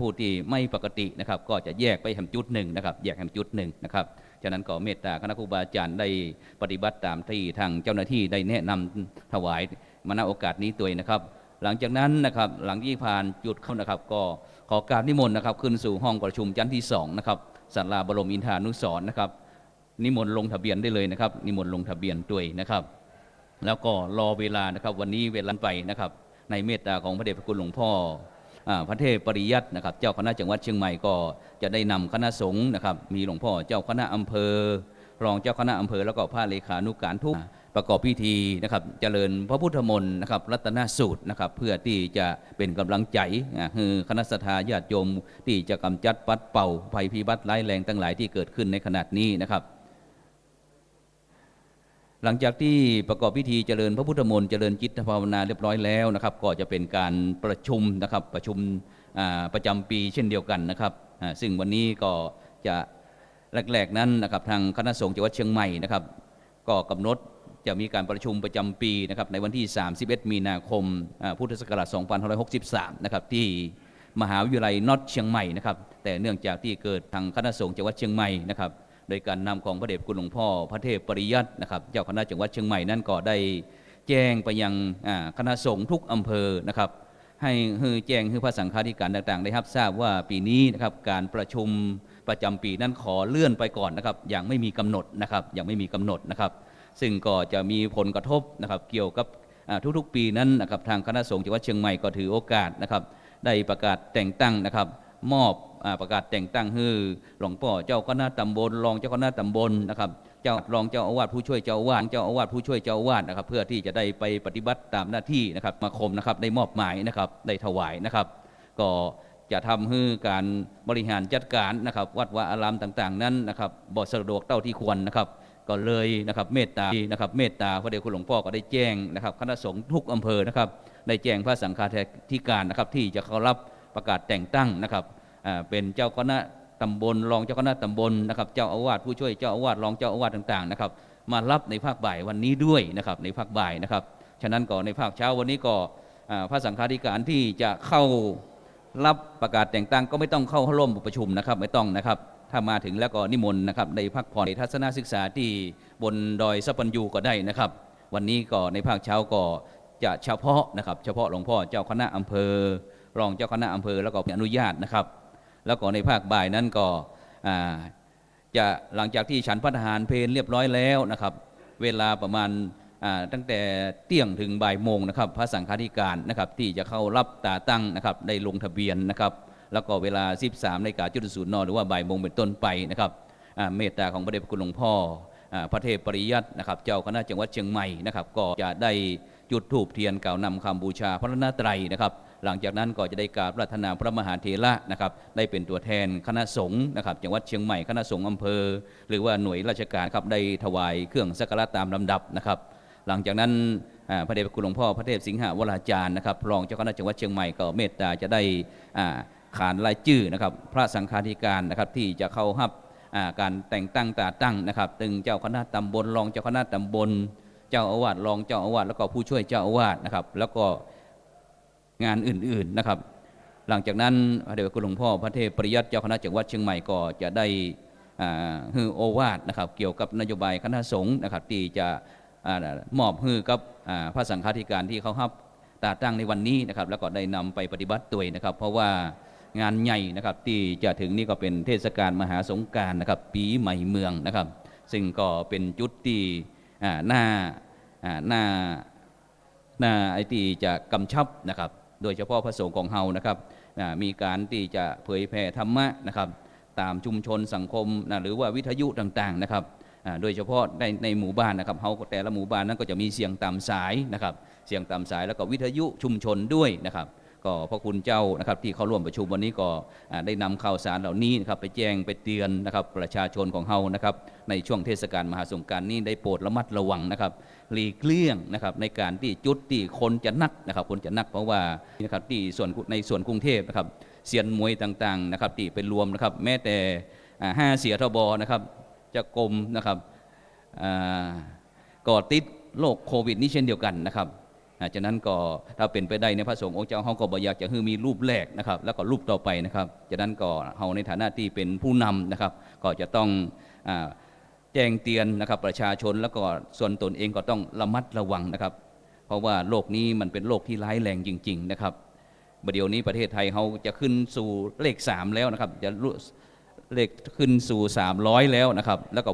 ผู้ที่ไม่ปกตินะครับ ก็จะแยกไปแหมจุดหนึ่งนะครับ แยกแหมจุดหนึ่งนะครับฉะนั้นก็เมตตาคณะครูบาอาจารย์ได้ปฏิบัติตามที่ทางเจ้าหน้าที่ได้แนะนำถวายมาณโอกาสนี้ตัวนะครับ หลังจากนั้นนะครับหลังที่ผ่านจุดเข้านะครับ ก็ขอการนิมนต์นะครับ ขึ้นสู่ห้องประชุมชั้นที่สองนะครับศาลาบรมอินทานุสรณ์นะครับ นิมนต์ลงทะเบียนได้เลยนะครับ นิมนต์ลงทะเบียนด้วยนะครับ แล้วก็รอเวลานะครับ วันนี้เวลาไปนะครับ ในเมตตาของพระเดชพระคุณหลวงพ่อ พระเทพปริยัตินะครับ เจ้าคณะจังหวัดเชียงใหม่ก็จะได้นำคณะสงฆ์นะครับ มีหลวงพ่อเจ้าคณะอำเภอ รองเจ้าคณะอำเภอ แล้วก็พระเลขานุการทุกประกอบพิธีนะครับเจริญพระพุทธมนต์นะครับรัตนสูตรนะครับเพื่อที่จะเป็นกำลังใจคือคณะสัตยาญาติโยมที่จะกำจัดปัดเป่าภัยพิบัติร้ายแรงทั้งหลายที่เกิดขึ้นในขณะนี้นะครับ หลังจากที่ประกอบพิธีเจริญพระพุทธมนต์เจริญจิตภาวนาเรียบร้อยแล้วนะครับ ก็จะเป็นการประชุมนะครับประชุมประจำปีเช่นเดียวกันนะครับซึ่งวันนี้ก็จะแรกๆนั้นนะครับทางคณะสงฆ์จังหวัดเชียงใหม่นะครับ ก็กำหนดจะมีการประชุมประจำปีนะครับในวันที่ 31 มีนาคมพุทธศักราช 2563 นะครับที่มหาวิทยาลัยน็อตเชียงใหม่นะครับแต่เนื่องจากที่เกิดทางคณะสงฆ์จังหวัดเชียงใหม่นะครับ โดยการนำของพระเดชคุณหลวงพ่อพระเทพปริยัตินะครับเจ้าคณะจังหวัดเชียงใหม่นั้นก็ได้แจ้งไปยังคณะสงฆ์ทุกอำเภอนะครับให้แจ้งให้พระสังฆาธิการต่างๆ ได้รับทราบว่าปีนี้นะครับการประชุมประจำปีนั้นขอเลื่อนไปก่อนนะครับอย่างไม่มีกำหนดนะครับอย่างไม่มีกำหนดนะครับ ซึ่งก็จะมีผลกระทบนะครับเกี่ยวกับทุกๆ ปีนั้นนะครับทางคณะสงฆ์จังหวัดเชียงใหม่ก็ถือโอกาสนะครับได้ประกาศแต่งตั้งนะครับ มอบอประกาศแต่งตั้งให้หลวงพ่อเจ้าคณะตำบลรองเจ้าคณะตำบลนะครับเจ้ารองเจ้าอาวาสผู้ช่วยเจ้าอาวาสเจ้าอาวาสผู้ช่วยเจ้าอาวาสนะครับ เพื่อที่จะได้ไปปฏิบัติตามหน้าที่นะครับมาคมนะครับได้มอบหมายนะครับได้ถวายนะครับ ก็จะทำให้การบริหารจัดการนะครับ วัดวาอารามต่างๆ นั้นนะครับบ่สะดวกเท่าที่ควรนะครับ ก็เลยนะครับเมตตานะครับเมตตาพระเดชคุณหลวงพ่อก็ได้แจ้งนะครับ คณะสงฆ์ทุกอำเภอนะครับได้แจ้งพระสังฆาธิการนะครับที่จะเข้ารับ ประกาศแต่งตั้งนะครับเป็นเจ้าคณะตำบลรองเจ้าคณะตำบลนะครับเจ้าอาวาสผู้ช่วยเจ้าอาวาสรองเจ้าอาวาสต่างๆนะครับมารับในภาคบ่ายวันนี้ด้วยนะครับในภาคบ่ายนะครับฉะนั้นก็ในภาคเช้าวันนี้ก็อ่าพระสังฆาธิการที่จะเข้ารับประกาศแต่งตั้งก็ไม่ต้องเข้าร่วมประชุมนะครับไม่ต้องนะครับถ้ามาถึงแล้วก็นิมนต์นะครับในพักผ่อนในทัศนศึกษาที่บนดอยสัปปัญญูก็ได้นะครับ วันนี้ก็ในภาคเช้าก็จะเฉพาะนะครับ เฉพาะหลวงพ่อเจ้าคณะอำเภอ รองเจ้าคณะอำเภอแล้วก็อนุญาตนะครับ แล้วก็ในภาคบ่ายนั้นก็จะหลังจากที่ฉันพัฒหารเพลเรียบร้อยแล้วนะครับ เวลาประมาณตั้งแต่เที่ยงถึงบ่ายโมงนะครับ พระสังฆาธิการนะครับที่จะเข้ารับตาตั้งนะครับได้ลงทะเบียนนะครับ แล้วก็เวลา 13นาฬิกาจุดศูนย์นหรือว่าบ่ายโมงเป็นต้นไปนะครับเมตตาของพระเดชพระคุณหลวงพ่ออพระเทพปริยัตินะครับ เจ้าคณะจังหวัดเชียงใหม่นะครับ ก็จะได้ จุดธูปเทียนกล่าวนำคำบูชาพระรัตนตรัยนะครับ หลังจากนั้นก็จะได้กราบรัตนาพระมหาเถระนะครับได้เป็นตัวแทนคณะสงฆ์นะครับจังหวัดเชียงใหม่คณะสงฆ์อำเภอ หรือว่าหน่วยราชการครับได้ถวายเครื่องสักการะตามลำดับนะครับ หลังจากนั้นพระเดชพระคุณหลวงพ่อพระเทพสิงหวราจารย์นะครับรองเจ้าคณะจังหวัดเชียงใหม่ก็เมตตาจะได้ขานรายชื่อนะครับพระสังฆาธิการนะครับที่จะเข้ารับการแต่งตั้งตาตั้งนะครับตึงเจ้าคณะตำบลรองเจ้าคณะตำบล เจ้าอาวาสรองเจ้าอาวาสแล้วก็ผู้ช่วยเจ้าอาวาสนะครับ แล้วก็งานอื่นๆนะครับ หลังจากนั้นพระเดชคุณหลวงพ่อพระเทพปริยัติเจ้าคณะจังหวัดเชียงใหม่ก็จะได้ฮือโอวาทนะครับ เกี่ยวกับนโยบายคณะสงฆ์นะครับที่จะอมอบฮือกับพระสังฆาธิการที่เขาฮับตาตั้งในวันนี้นะครับ แล้วก็ได้นำไปปฏิบัติตัวนะครับ เพราะว่างานใหญ่นะครับที่จะถึงนี่ก็เป็นเทศกาลมหาสงการนะครับ ปีใหม่เมืองนะครับ ซึ่งก็เป็นจุดที่ หน้าหน้าหน้าไอที่จะกำชับนะครับ โดยเฉพาะพระสงฆ์ของเฮานะครับมีการที่จะเผยแผ่ธรรมะนะครับ ตามชุมชนสังคมนะหรือว่าวิทยุต่างๆนะครับโดยเฉพาะในในหมู่บ้านนะครับเฮาแต่ละหมู่บ้านนั้นก็จะมีเสียงตามสายนะครับ เสียงตามสายแล้วก็วิทยุชุมชนด้วยนะครับ ก็พระคุณเจ้านะครับที่เขาร่วมประชุมวันนี้ก็ได้นำข่าวสารเหล่านี้นะครับไปแจ้งไปเตือนนะครับประชาชนของเฮานะครับในช่วงเทศกาลมหาสงการนี้ได้โปรดระมัดระวังนะครับหลีกเลี่ยงนะครับในการที่จุดที่คนจะนักนะครับคนจะนักเพราะว่านะครับที่ส่วนในส่วนกรุงเทพนะครับเสียนมวยต่างๆนะครับที่เป็นรวมนะครับแม้แต่ห้าเสียทบนะครับจะกรมนะครับก่อติดโรคโควิด นี้เช่นเดียวกันนะครับ ฉะนั้นก็ถ้าเป็นไปได้ในพระสงฆ์องค์เจ้าเขาก็บอยากจะให้มีรูปแรกนะครับ แล้วก็รูปต่อไปนะครับฉะนั้นก็เฮาในฐานะที่เป็นผู้นำนะครับ ก็จะต้องอแจ้งเตือนนะครับประชาชนแล้วก็ส่วนตนเองก็ต้องระมัดระวังนะครับ เพราะว่าโลกนี้มันเป็นโลกที่ร้ายแรงจริง ๆ นะครับปรเดี๋ยวนี้ประเทศไทยเขาจะขึ้นสู่เลข 3 แล้วนะครับจะเลขขึ้นสู่ 300 แล้วนะครับแล้วก็